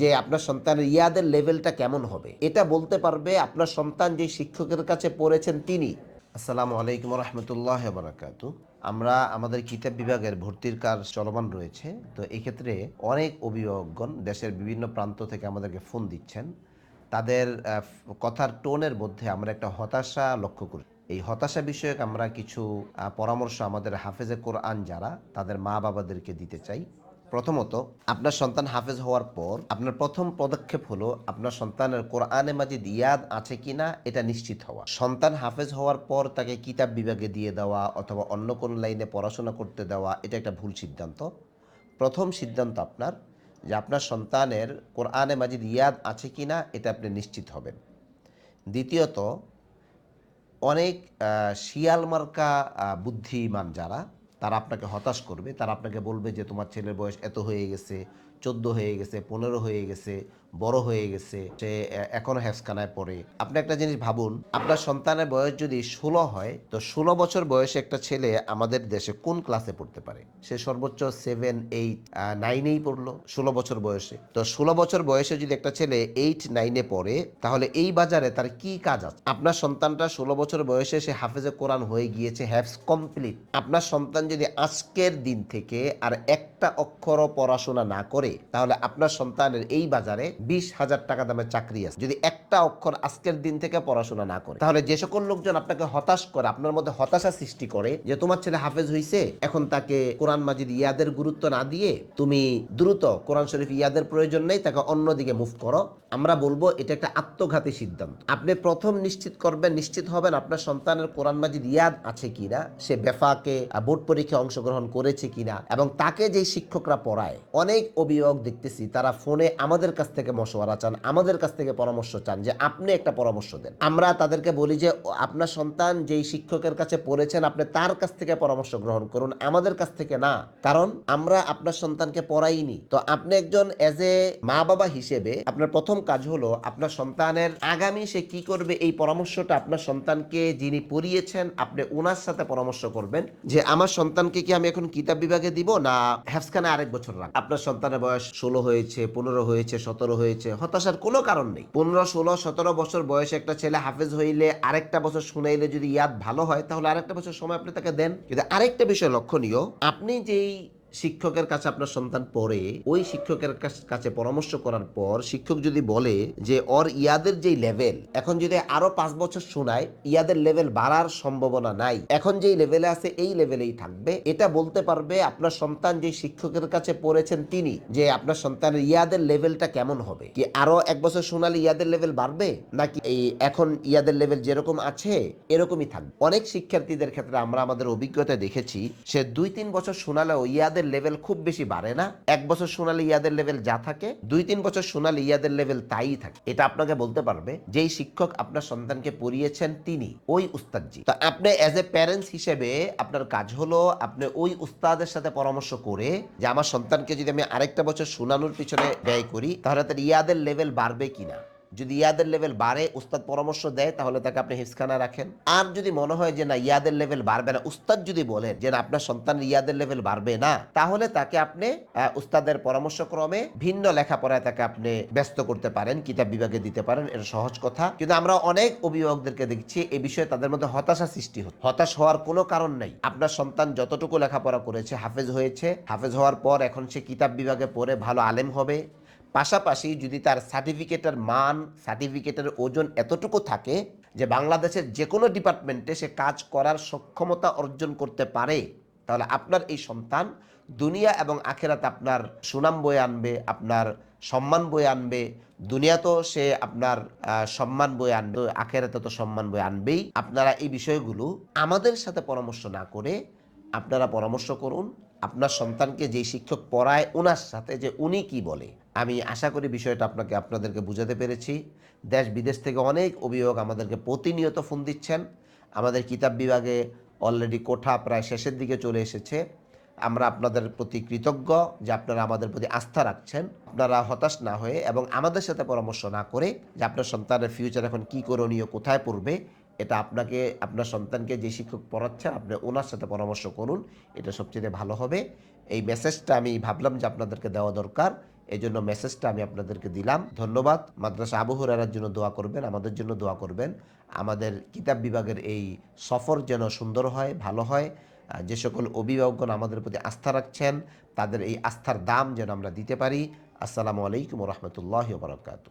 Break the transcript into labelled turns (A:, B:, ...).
A: যে আপনার সন্তানের ইয়াদের লেভেলটা কেমন হবে। এটা বলতে পারবে আপনার সন্তান যে শিক্ষকের কাছে পড়েছেন তিনি। আসসালামু আলাইকুম রহমতুল্লাহ বারাকাতু আমরা আমাদের কিতাব বিভাগের ভর্তির কাজ চলমান রয়েছে। তো এক্ষেত্রে অনেক অভিভাবকগণ দেশের বিভিন্ন প্রান্ত থেকে আমাদেরকে ফোন দিচ্ছেন। তাদের কথার টোনের মধ্যে আমরা একটা হতাশা লক্ষ্য করি। এই হতাশা বিষয়ক আমরা কিছু পরামর্শ আমাদের হাফেজে কোরআন যারা, তাদের মা বাবাদেরকে দিতে চাই। প্রথমত, আপনার সন্তান হাফেজ হওয়ার পর আপনার প্রথম পদক্ষেপ হলো আপনার সন্তানের কোরআনে মাজিদ ইয়াদ আছে কিনা এটা নিশ্চিত হওয়া। সন্তান হাফেজ হওয়ার পর তাকে কিতাব বিভাগে দিয়ে দেওয়া অথবা অন্য কোনো লাইনে পড়াশোনা করতে দেওয়া, এটা একটা ভুল সিদ্ধান্ত। প্রথম সিদ্ধান্ত আপনার যে আপনার সন্তানের কোরআনে মাজিদ ইয়াদ আছে কিনা এটা আপনি নিশ্চিত হবেন। দ্বিতীয়ত, অনেক শিয়াল মার্কা বুদ্ধিমান যারা তারা আপনাকে হতাশ করবে তারা আপনাকে বলবে যে তোমার ছেলের বয়স এত হয়ে গেছে চোদ্দ হয়ে গেছে, পনেরো হয়ে গেছে, বড় হয়ে গেছে, সে এখনও হ্যাফসখানায় পড়ে। আপনি একটা জিনিস ভাবুন, আপনার সন্তানের বয়স যদি ষোলো হয়, তো ষোলো বছর বয়সে একটা ছেলে আমাদের দেশে কোন ক্লাসে পড়তে পারে? সে সর্বোচ্চ সেভেন এইট নাইনেই পড়ল ষোলো বছর বয়সে। তো ষোলো বছর বয়সে যদি একটা ছেলে এইট নাইনে পড়ে, তাহলে এই বাজারে তার কি কাজ আছে? আপনার সন্তানটা ষোলো বছর বয়সে সে হাফেজে কোরআন হয়ে গিয়েছে হ্যাভস কমপ্লিট আপনার সন্তান যদি আজকের দিন থেকে আর একটা অক্ষরও পড়াশোনা না করে তাহলে আপনার সন্তানের এই বাজারে বিশ হাজার টাকা দামের চাকরি আছে। যদি একটা অক্ষর আজকের দিন থেকে পড়াশোনা না করে। তাহলে যে সকল লোকজন আপনাকে হতাশ করে, আপনার মধ্যে হতাশা সৃষ্টি করে যে তোমার ছেলে হাফেজ হয়েছে এখন তাকে কোরআন মাজিদ ইয়াদের গুরুত্ব না দিয়ে তুমি দ্রুত কোরআন শরীফ ইয়াদের প্রয়োজন নেই, তাকে অন্যদিকে মুভ করো। আমরা বলব, এটা একটা আত্মঘাতী সিদ্ধান্ত। আপনি প্রথম নিশ্চিত করবেন, নিশ্চিত হবেন আপনার সন্তানের কোরআন মাজিদ ইয়াদ আছে কিনা, সে বেফাকে বোর্ড পরীক্ষায় অংশগ্রহণ করেছে কিনা, এবং তাকে যেই শিক্ষকরা পড়ায়, অনেক অভিভাবক দেখতেছি, তারা ফোনে আমাদের কাছ থেকে মশওয়ারা চান, আমাদের কাছ থেকে পরামর্শ চান যে আপনি একটা পরামর্শ দেন। আমরা তাদেরকে বলি যে আপনার সন্তান যেই শিক্ষকের কাছে পড়েছেন, আপনি তার কাছ থেকে পরামর্শ গ্রহণ করুন। আমাদের কাছ থেকে না। কারণ আমরা আপনার সন্তানকে পড়াইনি। তো আপনি একজন এজ এ মা বাবা হিসেবে আপনার প্রথম কাজ হলো আপনার সন্তানের আগামী সে কি করবে, এই পরামর্শটা আপনার সন্তানকে যিনি পড়িয়েছেন, আপনি ওনার সাথে পরামর্শ করবেন যে, আমার সন্তানকে কি আমি এখন কিতাব বিভাগে দিব না হ্যাফসখানে আরেক বছর রাখ? আপনার সন্তানের বয়স ষোলো হয়েছে, পনেরো হয়েছে, সতেরো হয়েছে, হতাশার কোনো কারণ নেই। পনেরো, ষোলো সতেরো বছর বয়সে একটা ছেলে হাফেজ হইলে আরেকটা বছর শুনাইলে যদি ইয়াদ ভালো হয়, তাহলে আরেকটা বছর সময় আপনি তাকে দেন। কিন্তু আরেকটা বিষয় লক্ষণীয়, আপনি যেই শিক্ষকের কাছে আপনার সন্তান পড়ে, ওই শিক্ষকের কাছ- পরামর্শ করার পর শিক্ষক যদি বলে যে, ওর ইয়াদের যেই লেভেল এখন যদি আরও পাঁচ বছর শোনায়, ইয়াদের লেভেল বাড়ার সম্ভাবনা নাই, এখন যেই লেভেলে আছে, এই লেভেলেই থাকবে। এটা বলতে পারবে আপনার সন্তান যে শিক্ষকের কাছে পড়েছেন তিনি, যে আপনার সন্তানের ইয়াদের লেভেলটা কেমন হবে? কি আরও এক বছর শোনালে ইয়াদের লেভেল বাড়বে? নাকি এই এখন ইয়াদের লেভেল যেরকম আছে, এরকমই থাকবে? অনেক শিক্ষার্থীদের ক্ষেত্রে আমরা আমাদের অভিজ্ঞতা দেখেছি, সে দুই তিন বছর শোনালেও ইয়াদের লেভেল খুব বেশি বাড়ে না। এক বছর শোনালে ইয়াদের লেভেল যা থাকে, দুই তিন বছর শোনালে ইয়াদের লেভেল তাই থাকে। এটা আপনাকে বলতে পারবে, যেই শিক্ষক আপনার সন্তানকে পড়িয়েছেন তিনি, ওই উস্তাদজি। তো আপনি অ্যাজ এ প্যারেন্টস হিসেবে আপনার কাজ হলো, আপনি ওই উস্তাদের সাথে পরামর্শ করে, যে আমার সন্তানকে যদি আমি আরেকটা বছর শোনানোর পিছনে ব্যয় করি, তাহলে তার ইয়াদের লেভেল বাড়বে কিনা? যদি ইয়াদের লেভেল বাড়ে, উস্তাদ পরামর্শ দেয়, তাহলে তাকে আপনি হিফখানা রাখেন। আর যদি মনে হয় যে না, ইয়াদের লেভেল বাড়বে না, উস্তাদ যদি বলেন যে না, আপনার সন্তানের ইয়াদের লেভেল বাড়বে না, তাহলে তাকে আপনি উস্তাদের পরামর্শ ক্রমে ভিন্ন লেখাপড়ায় তাকে আপনি ব্যস্ত করতে পারেন, কিতাব বিভাগে দিতে পারেন, এটা সহজ কথা। কিন্তু আমরা অনেক অভিভাবকদেরকে দেখছি এই বিষয়ে তাদের মধ্যে হতাশা সৃষ্টি হচ্ছে হতাশ হওয়ার কোনো কারণ নেই। আপনার সন্তান যতটুকু লেখাপড়া করেছে, হাফেজ হয়েছে, হাফেজ হওয়ার পর এখন সে কিতাব বিভাগে পড়ে, ভালো আলেম হবে পাশাপাশি যদি তার সার্টিফিকেটের মান, সার্টিফিকেটের ওজন এতটুকু থাকে যে বাংলাদেশের যে কোনো ডিপার্টমেন্টে সে কাজ করার সক্ষমতা অর্জন করতে পারে, তাহলে আপনার এই সন্তান দুনিয়া এবং আখেরাতে আপনার সুনাম বয়ে আনবে, আপনার সম্মান বয়ে আনবে, দুনিয়াতেও সে আপনার সম্মান বয়ে আনবে আখেরাতে তো সম্মান বয়ে আনবেই। আপনারা এই বিষয়গুলো আমাদের সাথে পরামর্শ না করে আপনারা পরামর্শ করুন। আপনার সন্তানকে যে শিক্ষক পড়ায় ওনার সাথে যে উনি কি বলে আমি আশা করি বিষয়টা আপনাকে, আপনাদেরকে বুঝাতে পেরেছি। দেশ, বিদেশ থেকে অনেক অভিভাবক আমাদেরকে প্রতিনিয়ত ফোন দিচ্ছেন। আমাদের কিতাব বিভাগে অলরেডি কোঠা প্রায় শেষের দিকে চলে এসেছে। আমরা আপনাদের প্রতি কৃতজ্ঞ যে আপনারা আমাদের প্রতি আস্থা রাখছেন। আপনারা হতাশ না হয়ে এবং আমাদের সাথে পরামর্শ না করে যে আপনার সন্তানের ফিউচার এখন কি করণীয়, কোথায় পড়বে, এটা আপনাকে, আপনার সন্তানকে যে শিক্ষক পড়াচ্ছে, আপনি ওনার সাথে পরামর্শ করুন। এটা সবচেয়ে ভালো হবে। এই মেসেজটা আমি ভাবলাম যে আপনাদেরকে দেওয়া দরকার। এই জন্য মেসেজটা আমি আপনাদেরকে দিলাম। ধন্যবাদ। মাদ্রাসা আবু জন্য দোয়া করবেন, আমাদের জন্য দোয়া করবেন। আমাদের কিতাব বিভাগের এই সফর যেন সুন্দর হয়, ভালো হয়। যে সকল অভিভাবকগণ আমাদের প্রতি আস্থা রাখছেন, তাদের এই আস্থার দাম যেন আমরা দিতে পারি। আসসালামু আলাইকুম রহমতুল্লাহ বারকাতু